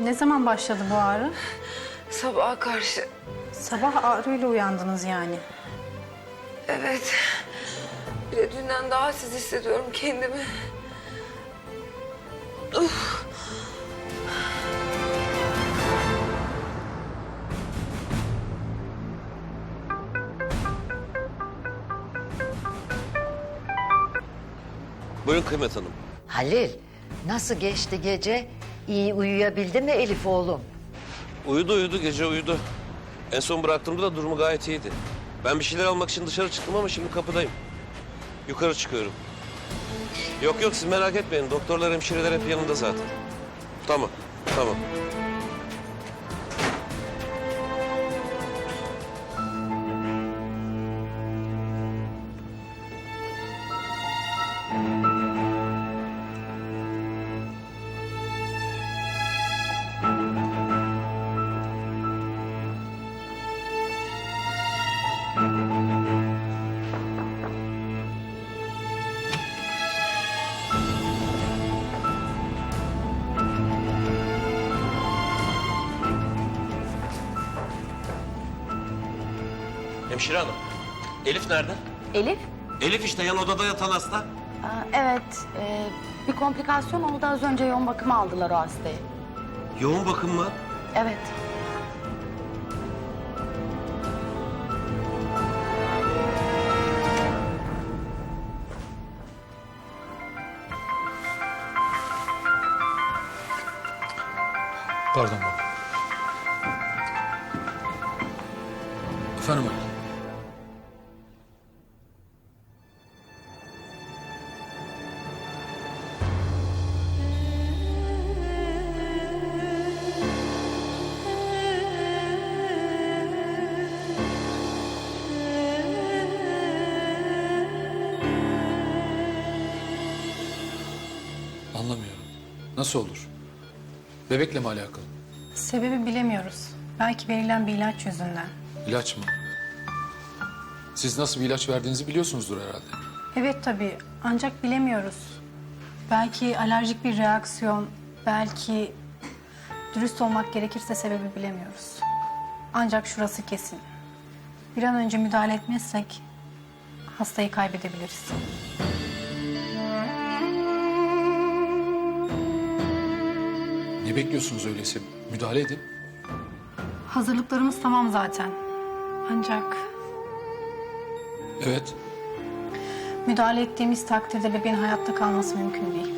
Ne zaman başladı bu ağrı? Sabaha karşı. Sabah ağrıyla uyandınız yani. Evet. Bir de dünden daha siz hissediyorum kendimi. Uf. Buyurun Kıymet Hanım. Halil, nasıl geçti gece? İyi uyuyabildi mi Elif oğlum? Uyudu uyudu gece uyudu. En son bıraktığımda da durumu gayet iyiydi. Ben bir şeyler almak için dışarı çıktım ama şimdi kapıdayım. Yukarı çıkıyorum. Yok yok siz merak etmeyin. Doktorlar hemşireler hep yanında zaten. Tamam tamam. Hemşire hanım. Elif nerede? Elif? Elif işte yan odada yatan hasta. Aa, evet, e, bir komplikasyon oldu. Az önce yoğun bakıma aldılar o hastayı. Yoğun bakım mı? Evet. Pardon baba. Efendim abi. Anlamıyorum. Nasıl olur? Bebekle mi alakalı? Sebebi bilemiyoruz. Belki verilen bir ilaç yüzünden. İlaç mı? Siz nasıl bir ilaç verdiğinizi biliyorsunuzdur herhalde. Evet tabii ancak bilemiyoruz. Belki alerjik bir reaksiyon, belki dürüst olmak gerekirse sebebi bilemiyoruz. Ancak şurası kesin. Bir an önce müdahale etmezsek hastayı kaybedebiliriz. Ne bekliyorsunuz öyleyse? Müdahale edin. Hazırlıklarımız tamam zaten. Ancak Evet. müdahale ettiğimiz takdirde bebeğin hayatta kalması mümkün değil.